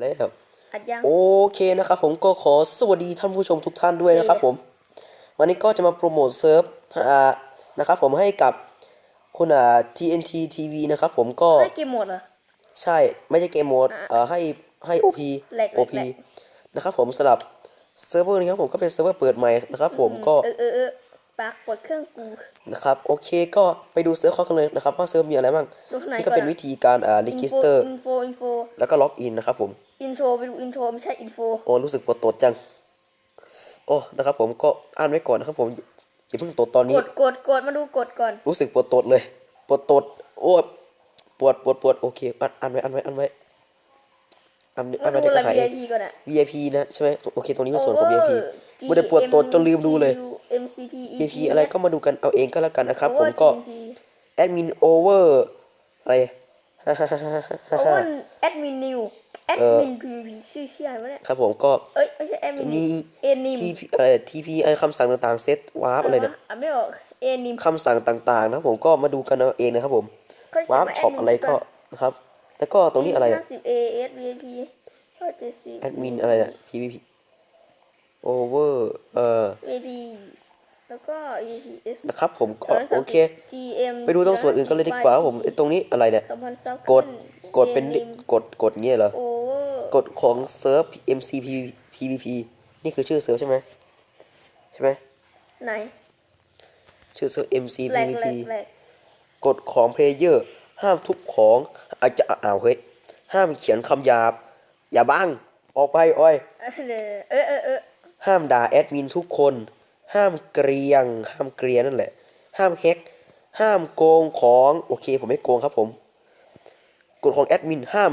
แล้วอัดยังโอเคนะครับผมก็ขอสวัสดีท่านผู้ชมทุกท่านด้วยนะครับผม วันนี้ก็จะมาโปรโมทเซิร์ฟอ่านะครับผมให้กับคุณอ่า TNT TV นะครับผมก็ให้เกมหมดเหรอใช่ไม่ใช่เกมโหมดเอ่อให้ให้ OP แหลกแหลก OP แหลกนะครับผมสำหรับเซิร์ฟเวอร์นี้ครับผมก็เป็นเซิร์ฟเวอร์เปิดใหม่นะครับผมก็เออเออเออปากปวดเครื่องกูนะครับโอเคก็ไปดูเซิร์ฟเขากันเลยนะครับว่าเซิร์ฟมีอะไรบ้างดูข้างในนี่ก็ก่อนเป็นอะวิธีการอ่ารีจิสเตอร์อินโฟอินโฟแล้วก็ล็อกอินนะครับผม อินโทรไปดูอินโทรไม่ใช่อินโฟโอ้รู้สึกปวดตดจัง โอ้นะครับ ผมก็อ่านไว้ก่อนนะครับ ผมอย่าเพิ่งตดตอนกนี้ดกดกดมาดูกดก่อน รู้สึกปวดตดเลยปวดตดโอ้ปวดปวดปวดโอเคอ่านอ่านไว้อ่านไว้อ่านไว้อ่านมาอ่านไว้ดูเดี๋ยวอะไรก็หายเอง VIP ก่อนอะ VIP นะใช่ไหมโอเคตรงนี้เป็นส่วนของ VIP ไม่ได้ปวดตดจนลืมดูเลย MCP VIP อะไรก็มาดูกันเอาเองก็แล้วกันนะครับ ผมก็ TNT แอดมินโอเวอร์อะไร Owen admin new admin PVP ชื่อเชี่ ยอะไรวะเนี่ยครับผมก็เอ้ยไม่ใช่ admin มีเอนิม TP อะไร TP อะไรคำสั่งต่างๆเซตวาร์ปอะไรเนี่ยอ่านไม่ออกเอนิมคำสั่งต่างๆนะครับผมก็มาดูกันเอาเองนะครับผมเขาเขียนวาร์ปว่าช็อป admin อะไรก็นะครับแล้วก็ตรงนี้อะไรเนี่ยห้าสิบ AS VIP ก็เจ็ดสิบแอดมินอะไรเนี่ย PVP over เอ่อ VIP แล้วก็ EPS นะครับผมก็สงร้ยสามโอสิบเค GM ไปดูตรงส่วนอื่นกันเลยดีกว่าครับผมไอ้ตรงนี้อะไรเนี่ยสองพันซับกดกดเป็นกดกดเงี้ยเหรอโอเวอร์ กดของเซิร์ฟ MCP PVP นี่คือชื่อเซิร์ฟใช่ไหมใช่ไหมไหน ชื่อเซิร์ฟ MC แหลกแหล PVP กแหลกกฎของเพลเยอร์ ห้ามทุบของอาจจะอ้าวเฮ้ย ห้ามเขียนคำหยาบ อย่าบ้าง ออกไปอ้อยเออเออเออห้ามด่าแอดมินทุกคน ห้ามเกรียง ห้ามเกรียนนั่นแหละ ห้ามแฮก ห้ามโกงของ โอเค ผมไม่โกงครับผม กฎของแอดมินห้าม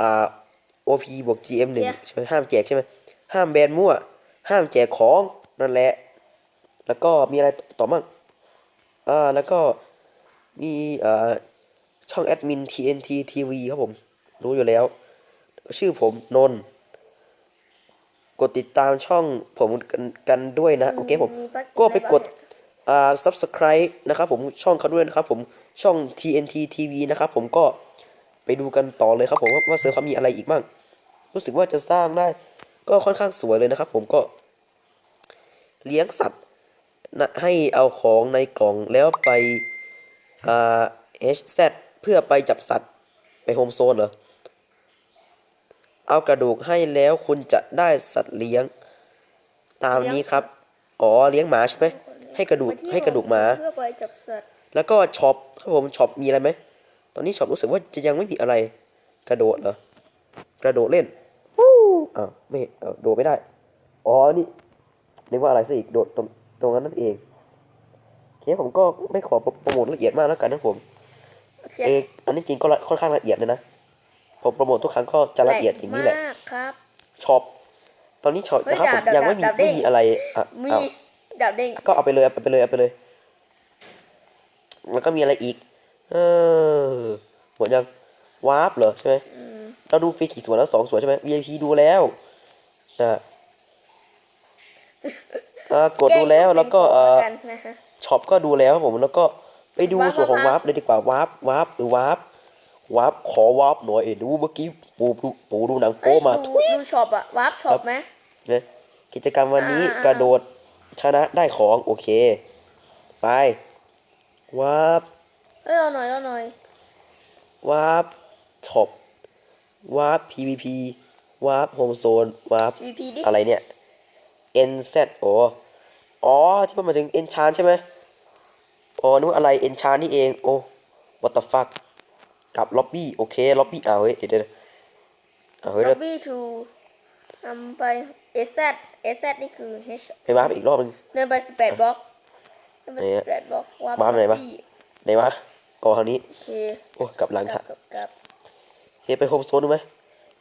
อ่า OP บวก GM หนึ่งใช่ไหมห้ามแจกใช่ไหมห้ามแบนมั่ว ห้ามแจกของนั่นแหละ แล้วก็มีอะไรต่อมั่งอ่าแล้วก็มีอ่าช่องแอดมิน TNT TV ครับผมรู้อยู่แล้ว ชื่อผมนนท์กดติดตามช่องผมกันกันด้วยนะ โอเคผมมีปะก็ไปกดอ่า subscribe นะครับผมช่องเขาด้วยนะครับผมช่อง TNT TV นะครับผมก็ไปดูกันต่อเลยครับผมว่าว่าเซิร์ฟเขามีอะไรอีกบ้าง รู้สึกว่าจะสร้างได้ ก็ค่อนข้างสวยเลยนะครับ ผมก็ เลี้ยงสัตว์นะให้เอาของในกล่องแล้วไปอ่า HZ เพื่อไปจับสัตว์ไปโฮมโซนเหรอ เอากระดูกให้แล้วคุณจะได้สัตว์เลี้ยง ตามนี้ครับ อ๋อเลี้ยงหมาใช่ไหมให้กระดูกไปที่ให้กระดูกหมา เพื่อไปจับสัตว์ แล้วก็ช็อปครับผมช็อปมีอะไรไหม ตอนนี้ช็อปรู้สึกว่าจะยังไม่มีอะไร กระโดดเหรอ กระโดดเล่นวู้ อ้าวไม่เอ้าโดดไม่ได้ อ๋อ นี่นึกว่าอะไรซะอีก โดดตรงตรงนั้นนั่นเองโอเคผมก็ไม่ขอโปรโมทละเอียดมากแล้วกันนะผมโคเอกอันนี้จริงก็ละค่อนข้างละเอียดเลยนะ ผมโปรโมททุกครั้งก็จะละเอียดอย่างนี้แหละ มากครับ ช็อป ตอนนี้ช็อปเฮ้ยนะครับผมดาบยังไม่มีดาบเด้ไม่ง มีอะไรอะมีอ้าวดาวเด้งก็เอาไปเลยเอาไปเลยเอาไปเลย แล้วก็มีอะไรอีก เออหมดยัง วาร์ปเหรอใช่ไหม อืม เราดูไปกี่ส่วนแล้วสองส่วนใช่ไหม VIP ดูแล้วนะอ่ากดดูแล้วแล้วก็เอ่อกันนะฮะช็อปก็ดูแล้วครับผมแล้วก็ไปดูวาร์ปส่วนของวาร์วาร์ปปเลยดีกว่าวาร์ปวาร์ปหรือวาร์ปวาร์ปขอวาร์ปหน่อยเอ้ยดูเมื่อกี้ปูปูปูดูหนังเอ้โป๊ยมาดูดูช็อปอะวาร์ปช็อปไหมนะกิจกรรมวันนี้อ่าอ่ากระโดดชนะได้ของโอเค ไปวาร์ปเอ้ยเราหน่อยเราหน่อยวาร์ปช็อป วาร์ป PVP วาร์ปโฮมโซนวาร์ปวีพีดิอะไรเนี่ย NZ โอ้อ๋อ ที่มันหมายถึง Enchant ใช่ไหมอ๋อนึกว่าอะไร Enchant นี่เอง โอ้ what the fuck กลับล็อบบี้ โอเคล็อบบี้อ้าวเฮ้ย เดี๋ยวเดี๋ยวอ้าวเฮ้ยล็แล้อวบบี้ทูทำไปเอซเอซนี่คือ H ไปวาร์ปอีกรอบนึง เดินไปสิบแปดบล็อกเดินไปไหนสิอะบแปดบล็อกวาร์ปวาร์ปไหนวะบี้ไหนวะอ๋อทางนี้ โอเคโอ้กลับหลังกลัค่ะบกลับกลับ เฮ้ยไปโฮมโซนดูไหม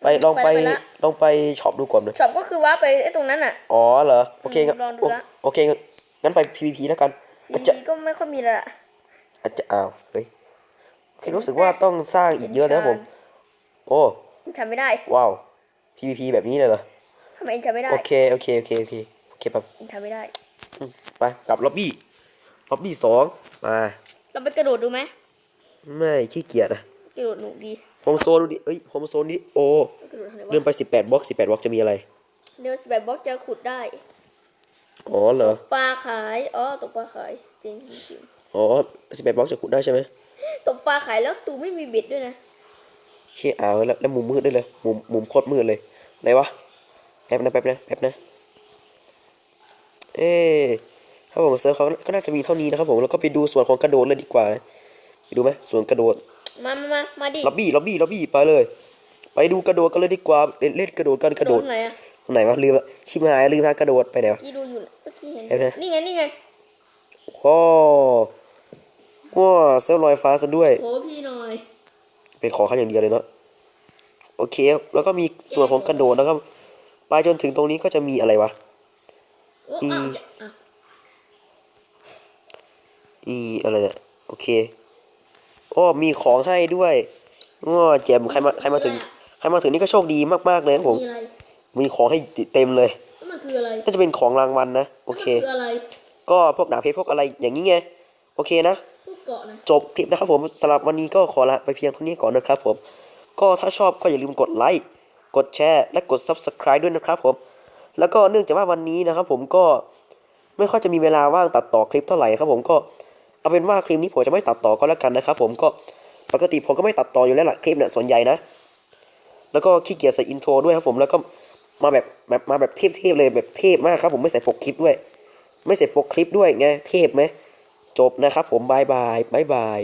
ไปลองไปไปละ ลองไปช็อปดูก่อนเลยช็อปก็คือวาร์ปไปไอ้ตรงนั้นอะอ๋อเหรอโอเคงั้นลองดูโอละ โอเคงั้นงั้นไป PVP แล้วกัน อาจวีจะพีก็ไม่ค่อยมีและ อาจจะอ้าวเฮ้ยโอเครู้สึกว่าต้องสร้างอีกเยอะนะครับผม โอ้ทำไม่ได้ว้าว PVP แบบนี้เลยเหรอทำไมทำไม่ได้โอเคโอเคโอเคโอเคโอเคแบบทำไม่ได้ อืมไปกลับล็อบบี้ล็อบบี้สองมาเราไปกระโดดดูไหมไม่ขี้เกียจอะกระโดดหนุกดี โฮมโซนดูดิเอ้ยโฮมโซนนี้โอ้กระโดดทวะเลื่อนไปสิบแปดบล็อกสิบแปดบล็อกจะมีอะไรเนื้อสิบแปดบล็อกจะขุดได้ อ๋อเหรอ ปลาขาย อ๋อตกปลาขายจริงจริงอ๋อสิบแปดบล็อกจะขุดได้ใช่ไหมตกปลาขายแล้วตูไม่มีบิดด้วยนะเชี่ยเอาแล้วแล้วมุมมืดด้วยเลยมุมมุมโคตรมืดเลยไหนวะแป๊บนะแป๊บนะแป๊บนะ เอ๊ะถ้าผมเซิร์ชเขาก็น่าจะมีเท่านี้นะครับผมแล้วก็ไปดูส่วนของกระโดดเลยดีกว่านะไปดูไหมส่วนกระโดด มามามามาดิล็อบบี้ล็อบบี้ล็อบบี้ไปเลย ไปดูกระโดดกันเลยดีกว่าเล่นเล่นกระโดดกันกระโดดไหนอะตรงไหนวะลืมละชิมหายลืมพากระโดดไปไหนวะกี้ดูอยู่เมื่อกี้เห็นเห็นไหมนี่ไงนี่ไงโอ้ว้าเซลล์ลอยฟ้าซะด้วยโหพี่หน่อยเป็นของขั้นอย่างเดียวเลยเนาะโอเคครับแล้วก็มีส่วนของกระโดดนะครับไปจนถึงตรงนี้ก็จะมีอะไรวะโอ้อีอ้าวจะอะอีอะไรเนี่ยโอเค โอ้มีของให้ด้วยง้อเจ็บใครมาใครมาถึงใครมาถึงนี่ก็โชคดีมากๆเลยครับผม มีอะไรมีของให้เต็มเลยแล้วมันคืออะไรน่าจะเป็นของรางวัลนะโอเค แล้วมันคืออะไรก็พวกดาบเพชรพวกอะไรอย่างนี้ไงโอเคนะ พวกเกาะนะจบคลิปนะครับผมสำหรับวันนี้ก็ขอลาไปเพียงเท่านี้ก่อนนะครับผม ก็ถ้าชอบก็อย่าลืมกดไลค์กดแชร์และกด Subscribe ด้วยนะครับผม แล้วก็เนื่องจากว่าวันนี้นะครับผมก็ไม่ค่อยจะมีเวลาว่างตัดต่อคลิปเท่าไหร่ครับผมก็ เอาเป็นว่าคลิปนี้ผมจะไม่ตัดต่อก็แล้วกันนะครับผมก็ปกติผมก็ไม่ตัดต่ออยู่แล้วล่ะคลิปเนี่ยส่วนใหญ่นะ แล้วก็ขี้เกียจใส่อินโทรด้วยครับผมแล้วก็มาแบบแบบมาแบบเทพๆเลยแบบเทพมากครับผมไม่ใส่ปกคลิปด้วย ไม่ใส่ปกคลิปด้วยไงเทพไหมจบนะครับผมบายบายบายบาย